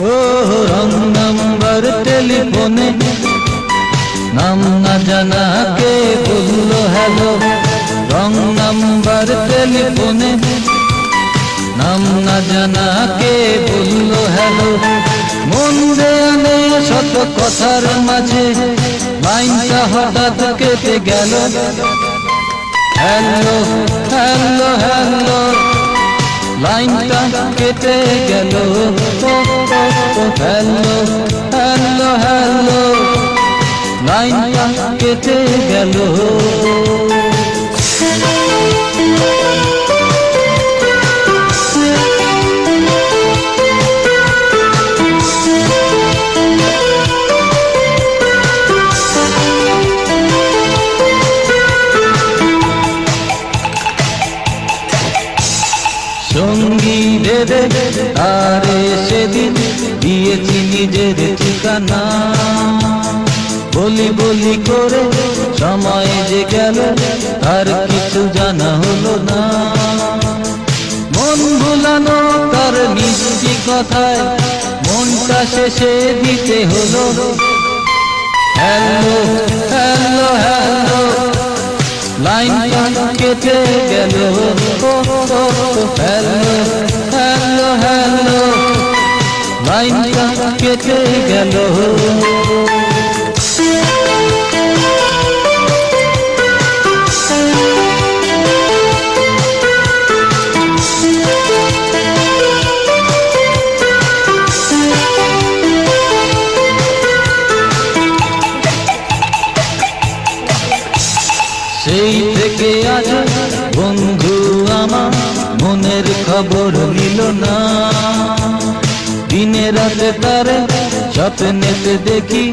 ও wrong number টেলিফোনে। নাম না জানা কে বলল হ্যালো। রং নাম্বার টেলিফোনে। নাম না জানা কে বলল হ্যালো। মন দেয়ালে শত কথার মাঝে। লাইনটা হঠাৎ কেটে গেল। Hello hello hello. লাইনটা কেটে গেল। ভেবে তারে সেদিন দিয়েছি নিজের ঠিকানা। বলি বলি করে সময় যে গেল তার কিছু জানা হলো না। মন ভুলানো তার মিষ্টি কথায়, মনটা শেষে দিতে হলো। Hello hello hello. লাইনটা কেটে গেল। Hello hello hello. লাইন কেটে গেল। মনের খবর নিল না। দিনে রাতে তার স্বপ্নেতে দেখি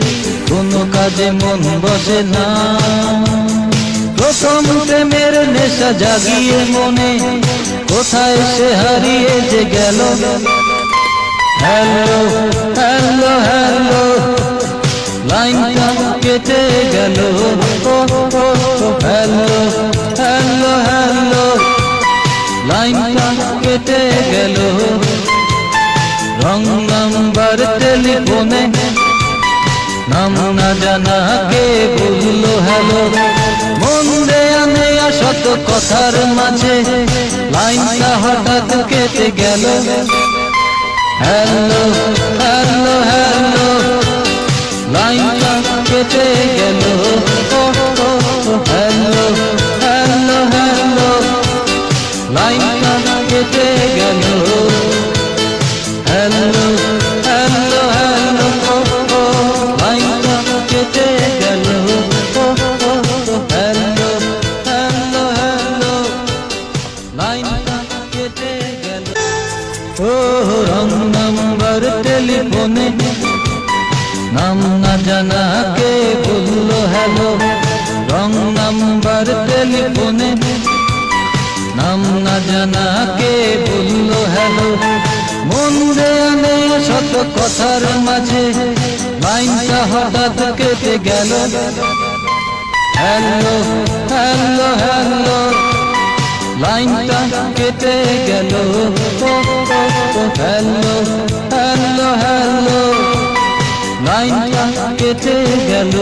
কোনো কাজে মন বসে না। প্রথম প্রেমের নেশা জাগিয়ে মনে, কোথায় সে হারিয়ে যে গেল? Hello hello. টেলিফোনে নাম না জানা কে বলল হ্যালো। মন দেয়া নেয়া শত কথার মাঝে, লাইনটা হঠাৎ কেটে গেল। Hello hello hello. Oh wrong number টেলিফোনে। নাম না জানা কে বলল হ্যালো। রং নাম্বার টেলিফোনে। নাম না জানা কে বলল হ্যালো। মন দেয়ালে শত কথার মাঝে, লাইনটা হঠাৎ কেটে গেল। Hello hello hello. লাইনটা কেটে গেল। Hello hello hello. লাইনটা কেটে গেল।